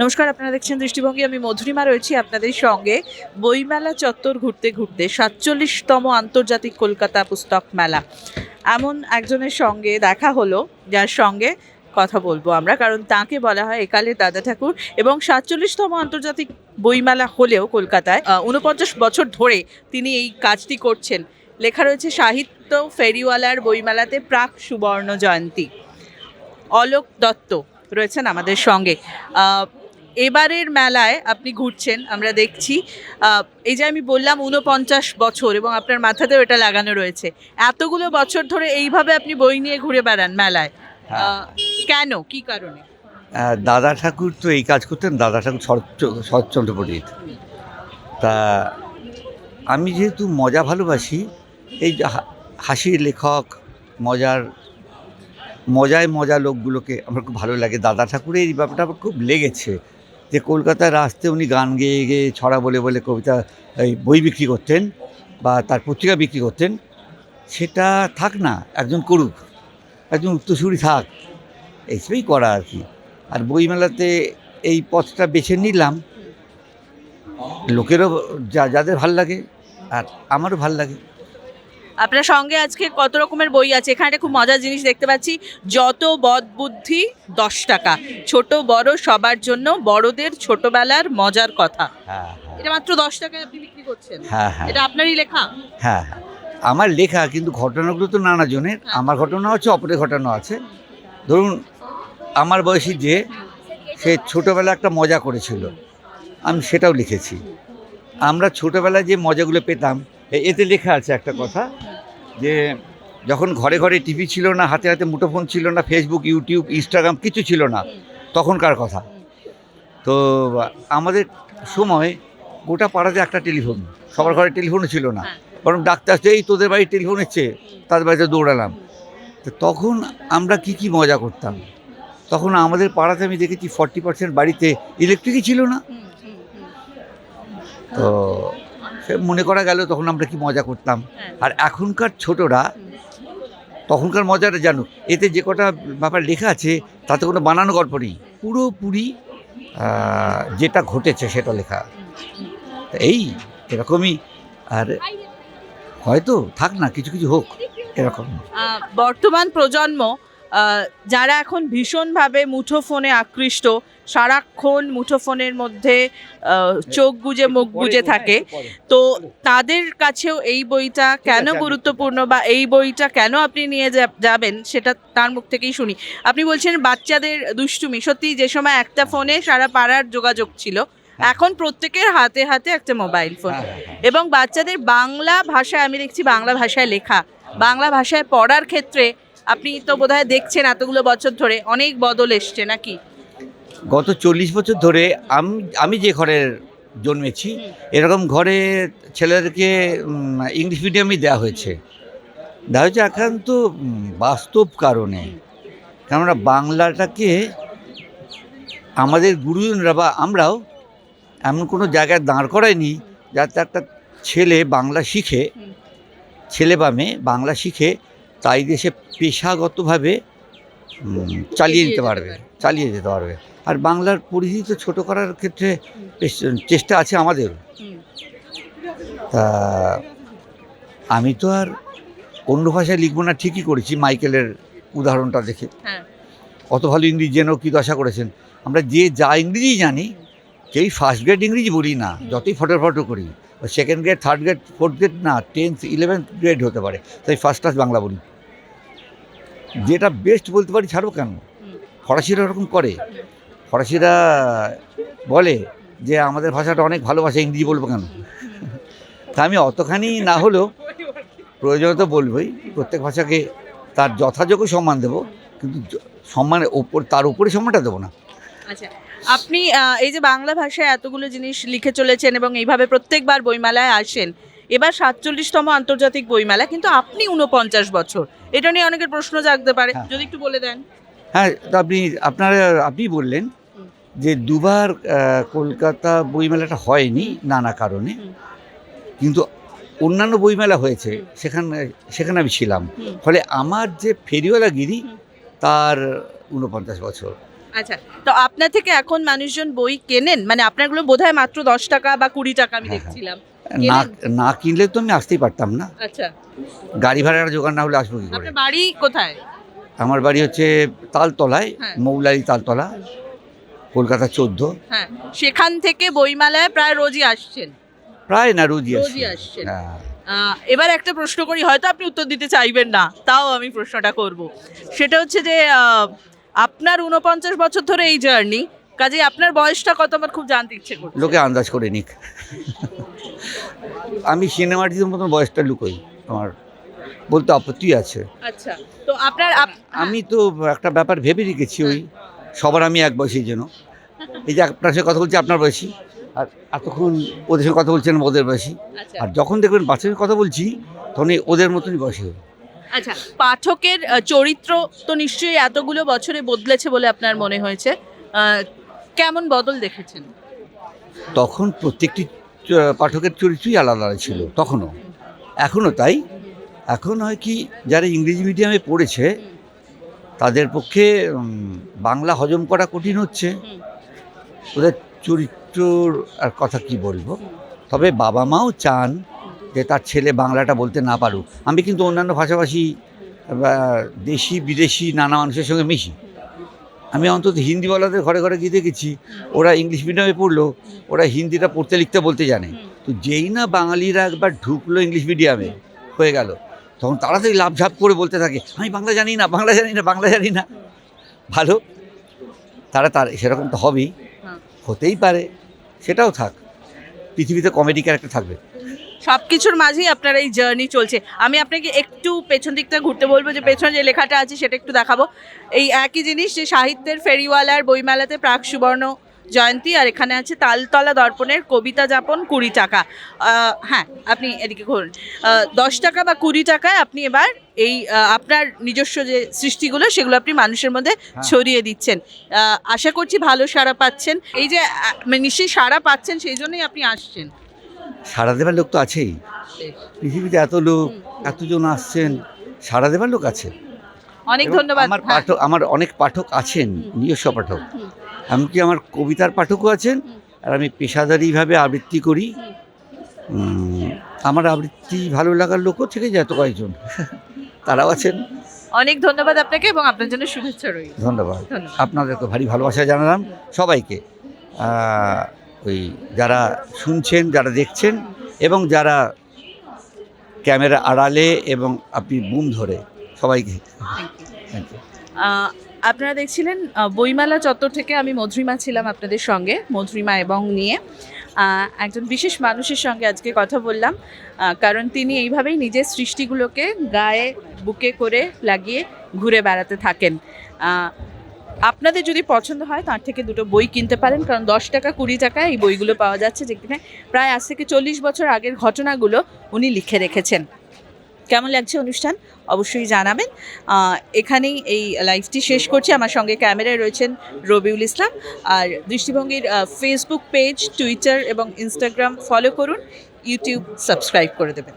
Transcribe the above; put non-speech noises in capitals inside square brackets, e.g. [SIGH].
নমস্কার, আপনারা দেখছেন দৃষ্টিভঙ্গি। আমি মধুরিমা রয়েছি আপনাদের সঙ্গে। বইমেলা চত্বর ঘুরতে ঘুরতে সাতচল্লিশতম আন্তর্জাতিক কলকাতা পুস্তক মেলা। এমন একজনের সঙ্গে দেখা হলো, যার সঙ্গে কথা বলব আমরা, কারণ তাকে বলা হয় একালে দাদা ঠাকুর। এবং সাতচল্লিশতম আন্তর্জাতিক বইমেলা হলেও কলকাতায় উনপঞ্চাশ বছর ধরে তিনি এই কাজটি করছেন। লেখা রয়েছে, সাহিত্য ফেরিওয়ালার বইমেলাতে প্রাক সুবর্ণ জয়ন্তী। অলোক দত্ত রয়েছেন আমাদের সঙ্গে। এবারের মেলায় আপনি ঘুরছেন আমরা দেখছি। এই যে আমি বললাম উনপঞ্চাশ বছর এবং আপনার মাথাতেও এটা লাগানো রয়েছে। এতগুলো বছর ধরে এইভাবে আপনি বই নিয়ে ঘুরে বেড়ান মেলায়। কেন? কি কারণে? দাদা ঠাকুর তো এই কাজ করতেন দাদা ঠাকুর শরৎ- শরৎচন্দ্র পণ্ডিত। তা আমি যেহেতু মজা ভালোবাসি এই হাসির লেখক মজার মজায় মজা লোকগুলোকে আমার খুব ভালো লাগে। দাদা ঠাকুরের এই ব্যাপারটা আমার খুব লেগেছে যে কলকাতার রাস্তায় উনি গান গেয়ে গেয়ে ছড়া বলে বলে কবিতা এই বই বিক্রি করতেন বা তার পত্রিকা বিক্রি করতেন, সেটা থাক না, একজন করুক, একজন উত্তরসূরি থাক, এইসবই করা আর কি। আর বইমেলাতে এই পথটা বেছে নিলাম, লোকেরও যা, যাদের ভালো লাগে আর আমারও ভালো লাগে। আপনার সঙ্গে আজকে কত রকমের বই আছে? এখানে একটা খুব মজার জিনিস দেখতে পাচ্ছি। যত বদ বুদ্ধি দশ টাকা। ছোট বড় সবার জন্য বড়দের ছোটবেলার মজার কথা। হ্যাঁ এটা মাত্র দশ টাকায় আপনি বিক্রি করছেন। হ্যাঁ হ্যাঁ। এটা আপনারই লেখা? হ্যাঁ হ্যাঁ। আমার লেখা কিন্তু ঘটনাগুলো তো নানা জনের আমার ঘটনা আছে অপরের ঘটনা আছে। ধরুন আমার বয়সী যে সে ছোটোবেলা একটা মজা করেছিল। আমি সেটাও লিখেছি। আমরা ছোটোবেলায় যে মজাগুলো পেতাম এতে লেখা আছে একটা কথা। যে যখন ঘরে ঘরে টিভি ছিল না, হাতে হাতে মুঠোফোন ছিল না ফেসবুক ইউটিউব ইনস্টাগ্রাম কিছু ছিল না, তখনকার কথা। তো আমাদের সময় গোটা পাড়াতে একটা টেলিফোন, সবার ঘরে টেলিফোনও ছিল না। বরং ডাক্তার আসছে, এই তোদের বাড়ি টেলিফোন এসছে, তাদের বাড়িতে দৌড়ালাম। তো তখন আমরা কি কি মজা করতাম। তখন আমাদের পাড়াতে আমি দেখেছি ফর্টি পার্সেন্ট বাড়িতে ইলেকট্রিকই ছিল না। তো মনে করা গেল তখন আমরা কি মজা করতাম। হ্যাঁ। আর এখনকার ছোটরা তখনকার মজাটা জানো এতে যে কটা ব্যাপার লেখা আছে তাতে কোনো বানানো গল্প নেই। পুরোপুরি যেটা ঘটেছে সেটা লেখা। এই এরকমই আর হয়তো থাক না কিছু কিছু হোক এরকম। বর্তমান প্রজন্ম যারা এখন ভীষণভাবে মুঠোফোনে আকৃষ্ট সারাক্ষণ মুঠোফোনের মধ্যে চোখ গুজে মুখ গুজে থাকে। তো তাদের কাছেও এই বইটা কেন গুরুত্বপূর্ণ বা এই বইটা কেন আপনি নিয়ে যা- যাবেন সেটা তার মুখ থেকেই শুনি। আপনি বলছেন বাচ্চাদের দুষ্টুমি। সত্যি যে সময় একটা ফোনে সারা পাড়ার যোগাযোগ ছিল এখন প্রত্যেকের হাতে হাতে একটা মোবাইল ফোন। হ্যাঁ, হ্যাঁ, হ্যাঁ। এবং বাচ্চাদের বাংলা ভাষায় আমি দেখছি বাংলা ভাষায় লেখা বাংলা ভাষায় পড়ার ক্ষেত্রে আপনি তো বোধহয় দেখছেন এতগুলো বছর ধরে অনেক বদল এসছে নাকি? গত চল্লিশ বছর ধরে আমি আমি যে ঘরে জন্মেছি এরকম ঘরে ছেলেদেরকে ইংলিশ মিডিয়ামই দেওয়া হয়েছে। দেওয়া হয়েছে একান্ত উম, বাস্তব কারণে। কেননা বাংলাটাকে আমাদের গুরুজনরা বা আমরাও এমন কোনো জায়গায় দাঁড় করায়নি যাতে একটা ছেলে বাংলা শিখে ছেলে বা মেয়ে বাংলা শিখে তাই দেশে পেশাগতভাবে চালিয়ে দিতে পারবে। চালিয়ে যেতে পারবে। আর বাংলার পরিধি তো ছোটো করার ক্ষেত্রে চেষ্টা আছে আমাদের তা আমি তো আর অন্য ভাষায় লিখব না ঠিকই করেছি মাইকেলের উদাহরণটা দেখে। হ্যাঁ। অত ভালো ইংরেজি জেনেও কী দশা করেছেন? আমরা যে যা ইংরেজি জানি কেই ফার্স্ট গ্রেড ইংরেজি বলি না যতই ফটো ফটো করি second grade third grade fourth grade না টেন্থ ইলেভেন্থ গ্রেড হতে পারে তাই ফার্স্ট ক্লাস বাংলা বলি। যেটা বেস্ট বলতে পারি ছাড়বো কেন? ফরাসিরা ওরকম করে। ফরাসিরা বলে যে আমাদের ভাষাটা অনেক ভালো ভাষা ইংরেজি বলব কেন? তা আমি অতখানি না হলেও প্রয়োজন তো বলবোই, প্রত্যেক ভাষাকে তার যথাযোগ্য সম্মান দেবো, কিন্তু সম্মানের ওপর, তার উপরে সম্মানটা দেবো না। আচ্ছা আপনি এই যে বাংলা ভাষায় এতগুলো জিনিস লিখে চলেছেন এবং এইভাবে প্রত্যেকবার বইমেলায় আসেন এবার সাতচল্লিশতম আন্তর্জাতিক বইমেলা কিন্তু আপনি উনপঞ্চাশ বছর। এটা নিয়ে অনেকের প্রশ্ন জাগতে পারে। হ্যাঁ। যদি একটু বলে দেন। হ্যাঁ তো আপনি আপনারা আপনি বললেন যে দুবার কলকাতা বইমেলাটা হয়নি নানা কারণে। কিন্তু অন্যান্য বইমেলা হয়েছে সেখানে সেখানে আমি ছিলাম। ফলে আমার যে ফেরিওয়ালাগিরি হুম। তার উনপঞ্চাশ বছর। আচ্ছা তো আপনার থেকে এখন মানুষজন বই কেনেন? মানে আপনারগুলো বোধহয় মাত্র দশ টাকা বা কুড়ি টাকা আমি হ্যাঁ, দেখছিলাম। না না কিনলে তো আমি আসতেই পারতাম না। আচ্ছা। গাড়ি ভাড়ার জোগাড় না হলে আসব কি করে? আপনার বাড়ি কোথায়? আমার বাড়ি হচ্ছে তালতলায় হ্যাঁ। মৌলারি তালতলা কলকাতা চোদ্দ। হ্যাঁ সেখান থেকে বইমেলায় প্রায় রোজই আসছেন? প্রায় না রোজই রোজই আসছেন। হ্যাঁ। আহ, এবার একটা প্রশ্ন করি হয়তো আপনি উত্তর দিতে চাইবেন না তাও আমি প্রশ্নটা করব। সেটা হচ্ছে যে আহ, আপনার উনপঞ্চাশ বছর ধরে এই জার্নি কাজে আপনার বয়সটা কত আমার খুব জানতে ইচ্ছে করছে। লোকে আন্দাজ করে নিক। আমি সিনেমাটির মতন বয়সটা লুকোই আমার বলতে আপত্তি আছে। আচ্ছা তো আপনার আমি তো একটা ব্যাপার ভেবে রেখেছি ওই সবার আমি এক বয়সী যেন। এই যে আপনার সাথে কথা বলছি আপনার বয়সী। আর এতক্ষণ ওদের সঙ্গে কথা বলছেন ওদের বয়সী। আচ্ছা। আর যখন দেখবেন বাচ্চাদের কথা বলছি তখন ওদের মতনই বয়সী হবে আচ্ছা পাঠকের চরিত্র তো নিশ্চয়ই এতগুলো বছরে বদলেছে বলে আপনার মনে হয়েছে। কেমন বদল দেখেছেন? তখন প্রত্যেকটি পাঠকের চরিত্রই আলাদা ছিল, তখনও। এখনও তাই। এখন হয় কি, যারা ইংরেজি মিডিয়ামে পড়েছে, তাদের পক্ষে বাংলা হজম করা কঠিন হচ্ছে। ওদের চরিত্রর আর কথা কি বলব? তবে বাবা মাও চান যে তার ছেলে বাংলাটা বলতে না পারুক। আমি কিন্তু অন্যান্য ভাষাভাষী দেশি বিদেশি নানা মানুষের সঙ্গে মিশি। আমি অন্তত হিন্দি হিন্দিওয়ালাদের ঘরে ঘরে গিয়ে দেখেছি ওরা ইংলিশ মিডিয়ামে পড়ল ওরা হিন্দিটা পড়তে লিখতে বলতে জানে। তো যেই না বাঙালিরা একবার ঢুকলো ইংলিশ মিডিয়ামে হয়ে গেল। তখন তাড়াতাড়ি লাভ ঝাপ করে বলতে থাকে আমি বাংলা জানি না বাংলা জানি না বাংলা জানি না। ভালো। তারা তার সেরকম তো হবেই। হ্যাঁ। হতেই পারে। সেটাও থাক। পৃথিবীতে কমেডি ক্যারেক্টার থাকবে। সব কিছুর মাঝেই আপনার এই জার্নি চলছে। আমি আপনাকে একটু পেছন দিকটা ঘুরতে বলব যে পেছনে যে লেখাটা আছে সেটা একটু দেখাবো। এই একই জিনিস যে সাহিত্যের ফেরিওয়ালার বইমেলাতে প্রাক সুবর্ণ জয়ন্তী আর এখানে আছে তালতলা দর্পণের কবিতা যাপন কুড়ি টাকা। হ্যাঁ আপনি এদিকে ঘুরুন। দশ টাকা বা কুড়ি টাকায় আপনি এবার এই আপনার নিজস্ব যে সৃষ্টিগুলো সেগুলো আপনি মানুষের মধ্যে ছড়িয়ে দিচ্ছেন। আশা করছি ভালো সাড়া পাচ্ছেন। এই যে মানে নিশ্চয়ই সাড়া পাচ্ছেন সেই জন্যই আপনি আসছেন। সারা দেবার লোক তো আছেই। পৃথিবীতে এত লোক এতজন আসছেন সারা দেবার লোক আছে। অনেক ধন্যবাদ আমার হ্যাঁ। পাঠক আমার অনেক পাঠক আছেন নিজস্ব পাঠক। এমনকি আমার কবিতার পাঠকও আছেন আর আমি পেশাদারিভাবে আবৃত্তি করি। আমার আবৃত্তি ভালো লাগার লোকও থেকে যায় তো কয়েকজন। [LAUGHS] তারাও আছেন। অনেক ধন্যবাদ আপনাকে এবং আপনার জন্য শুভেচ্ছা রইল। ধন্যবাদ। আপনাদেরকে ভারী ভালোবাসা জানালাম সবাইকে। ওই যারা শুনছেন, যারা দেখছেন এবং যারা ক্যামেরা আড়ালে এবং আপনি বুম ধরে সবাইকে থ্যাংক ইউ আপনারা দেখছিলেন বইমেলা চত্বর থেকে আমি মধুরিমা ছিলাম আপনাদের সঙ্গে, মধুরিমা এবং নিয়ে। একজন বিশেষ মানুষের সঙ্গে আজকে কথা বললাম কারণ তিনি এইভাবেই নিজের সৃষ্টিগুলোকে গায়ে, বুকে করে লাগিয়ে ঘুরে বেড়াতে থাকেন। আপনাদের যদি পছন্দ হয়, তার থেকে দুটো বই কিনতে পারেন। কারণ দশ টাকা কুড়ি টাকা এই বইগুলো পাওয়া যাচ্ছে। যেখানে প্রায় আজ থেকে চল্লিশ বছর আগের ঘটনাগুলো উনি লিখে রেখেছেন। কেমন লাগছে অনুষ্ঠান? অবশ্যই জানাবেন। এখানেই এই লাইভটি শেষ করছি। আমার সঙ্গে ক্যামেরায় রয়েছেন রবিউল ইসলাম। আর দৃষ্টিভঙ্গির ফেসবুক পেজ টুইটার এবং ইনস্টাগ্রাম ফলো করুন। ইউটিউব সাবস্ক্রাইব করে দেবেন।